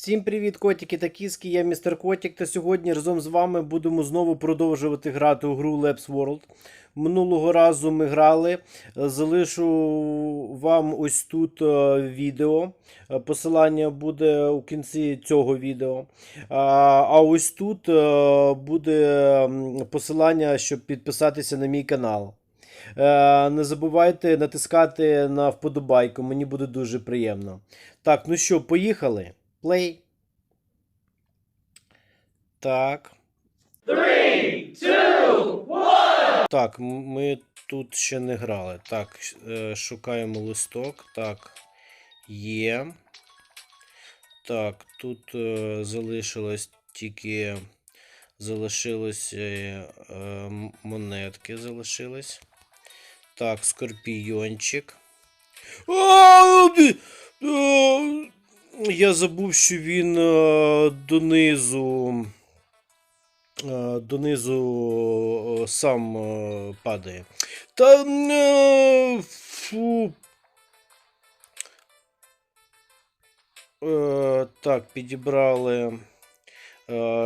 Всім привіт, котики та кіски, я містер Котик, та сьогодні разом з вами будемо знову продовжувати грати у гру Labs World. Минулого разу ми грали. Е, Залишу вам ось тут е, відео. Е, Посилання буде у кінці цього відео. А, а ось тут е, буде посилання, щоб підписатися на мій канал. Е, Не забувайте натискати на вподобайку, мені буде дуже приємно. Так, ну що, поїхали. Play. Так. Так, ми тут ще не грали. Так, е, шукаємо листок. Так. Є. Так, тут е, залишилось тільки. Залишилось е, монетки залишились. Так, скорпійончик. Я забув, що він е, донизу. е, Донизу е, сам падає. Та фу. Так, підібрали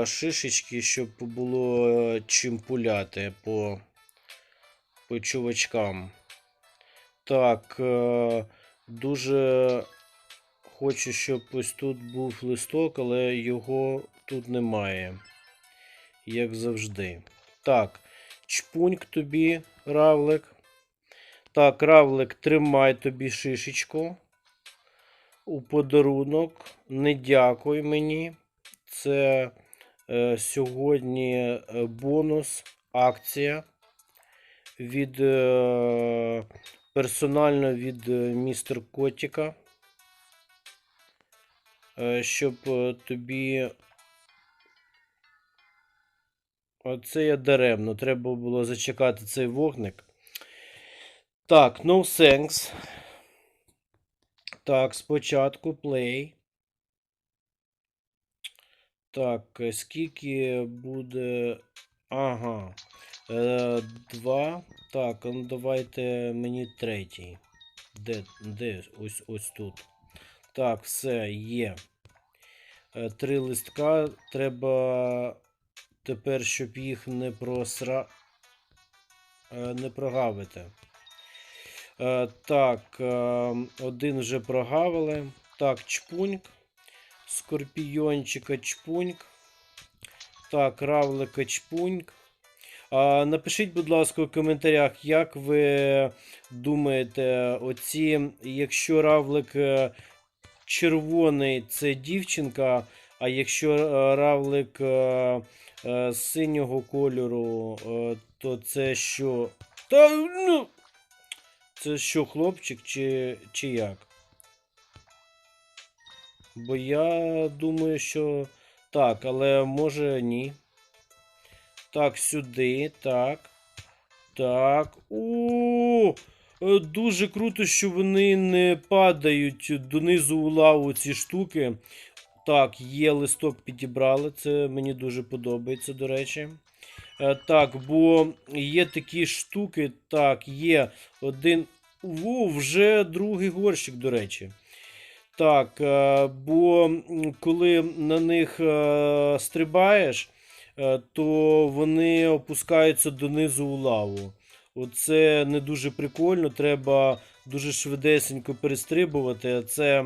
шишечки, щоб було чим пуляти по, по чувачкам. Так, дуже хочу, щоб ось тут був листок, але його тут немає. Як завжди. Так, чпуньк тобі, равлик. Так, равлик, тримай тобі шишечку. У подарунок. Не дякуй мені. Це е, сьогодні е, бонус, акція від е, персонально від е, містер Котіка. Е, щоб е, тобі. Оце я даремно. Треба було зачекати цей вогник. Так, no thanks. Так, спочатку play. Так, е, скільки буде. Ага. Е, два. Так, ну давайте мені третій. Де, де? Ось ось тут. Так, все, є. Е, Три листка. Треба тепер, щоб їх не просра. е, Не прогавити. Е, Так, один вже прогавили. Так, чпуньк. Скорпійончика чпуньк. Так, равлика чпуньк. Напишіть, будь ласка, у коментарях, як ви думаєте, оці, якщо равлик червоний це дівчинка, а якщо е, равлик е, е, синього кольору, то це що? Та ну. Це що, хлопчик чи, чи як? Бо я думаю, що так, але може ні. Так, сюди, так. Так. О! Е, Дуже круто, що вони не падають донизу у лаву ці штуки. Так, є листок підібрали. Це мені дуже подобається, до речі. Е, Так, бо є такі штуки. Так, є один. Во, вже другий горщик, до речі. Так, е, бо коли на них стрибаєш, то вони опускаються донизу у лаву. Оце не дуже прикольно, треба дуже швидесенько перестрибувати, а це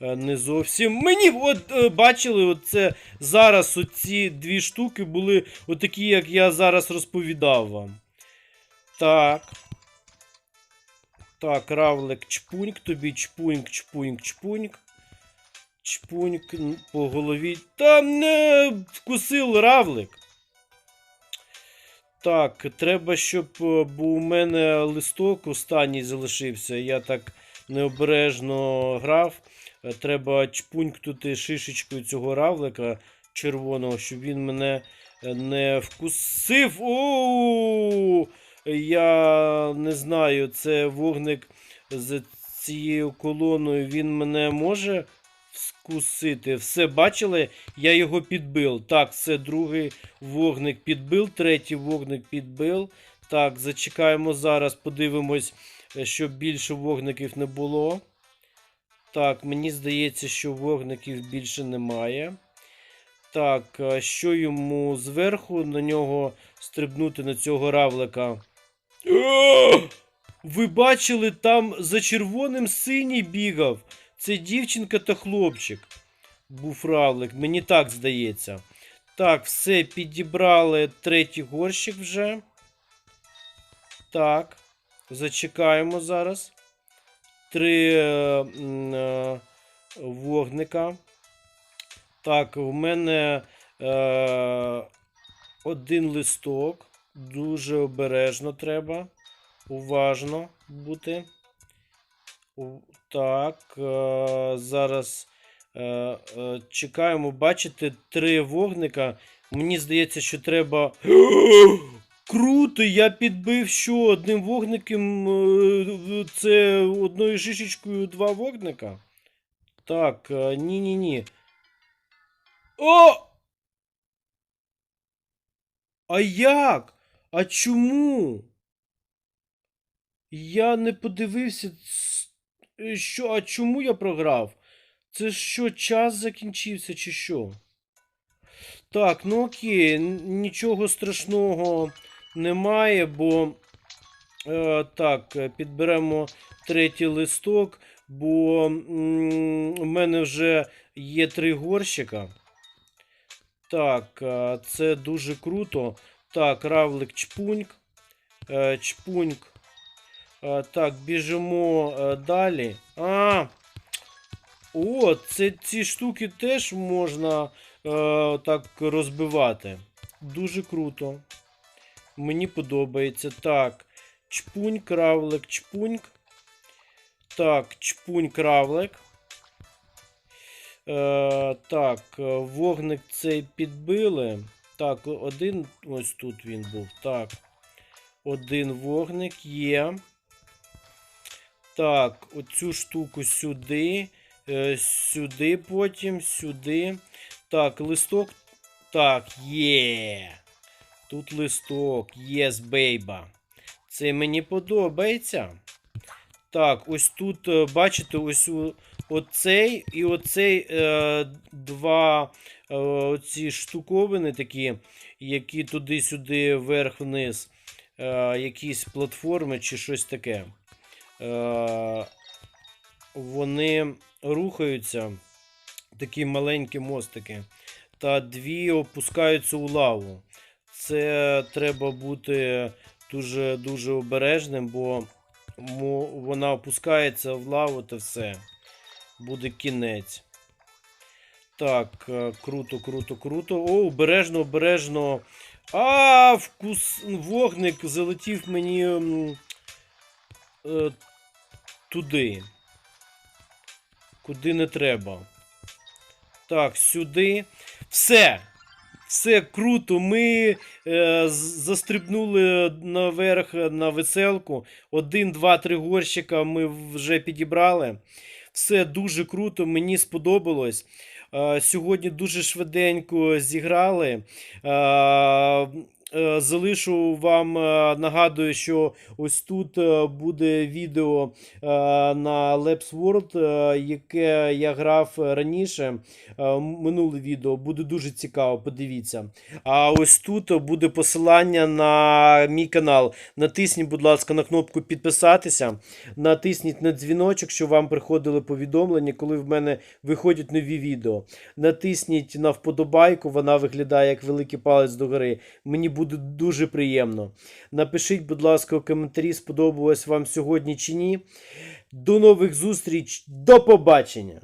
е, не зовсім. Мені от е, бачили, оце зараз оці дві штуки були отакі, як я зараз розповідав вам. Так. Так, равлик чпуньк, тобі чпуньк, чпуньк, чпуньк. Чпуньк по голові. Та не вкусив равлик. Так, треба, щоб е, бо у мене листок останній залишився. Я так необережно грав. Е, Треба чпунькнути шишечкою цього равлика червоного, щоб він мене е, не вкусив. О! Я не знаю, це вогник з цією колоною. Він мене може вкусити. Все бачили? Я його підбив. Так, це другий вогник підбив, третій вогник підбив. Так, зачекаємо зараз, подивимось, е, щоб більше вогників не було. Так, мені здається, що вогників більше немає. Так, що йому зверху на нього стрибнути на цього равлика? Ви бачили, там за червоним синій бігав. Це дівчинка та хлопчик. Був равлик, мені так здається. Так, все, підібрали третій горщик вже. Так, зачекаємо зараз. Три е, е, вогника. Так, у мене е, один листок. Дуже обережно треба. Уважно бути. Так, е, зараз е, е, чекаємо. Бачите, три вогника. Мені здається, що треба. Круто! Я підбив що одним вогником. Це одною шишечкою два вогника. Так, ні-ні-ні. О! А як? А чому? Я не подивився. Е, Що, а чому я програв? Це що, час закінчився, чи що? Так, ну окей, нічого страшного немає, бо. Е, так, е, підберемо третій листок, бо у мене вже є три горщика. Так, е, це дуже круто. Так, равлик чпуньк. Чпуньк. Е, так, біжимо е, далі. А! О, це ці штуки теж можна е, так розбивати. Дуже круто. Мені подобається. Так. Чпуньк, равлик, чпуньк. Так, чпуньк, равлик. Е, так, е, вогник цей підбили. Так, один. Ось тут він був. Так. Один вогник є. Так, оцю штуку сюди. Е, сюди потім, сюди. Так, листок. Так, є. Тут листок. Єс, бейба. Це мені подобається. Так, ось тут, е, бачите, ось оцей і оцей е, два е, оці штуковини такі, які туди-сюди, вверх-вниз, е, якісь платформи чи щось таке. Е, вони рухаються, такі маленькі мостики, та дві опускаються у лаву. Це треба бути дуже дуже обережним, бо вона опускається в лаву та все. Буде кінець. Так, е, круто, круто, круто. О, обережно, обережно. А, вкус вогник залетів мені е, туди. Куди не треба. Так, сюди. Все. Все круто. Ми е, застрибнули наверх на веселку. Один, два, три горщика ми вже підібрали. Все дуже круто, мені сподобалось. Е, Сьогодні дуже швиденько зіграли. Е, Залишу вам, е, нагадую, що ось тут е, буде відео е, на Labs World, е, яке я грав раніше. Е, Минуле відео буде дуже цікаво, подивіться. А ось тут буде посилання на мій канал. Натисніть, будь ласка, на кнопку підписатися. Натисніть на дзвіночок, щоб вам приходили повідомлення, коли в мене виходять нові відео. Натисніть на вподобайку, вона виглядає як великий палець догори. Мені буде дуже приємно. Напишіть, будь ласка, в коментарі, сподобалось вам сьогодні чи ні. До нових зустріч, до побачення!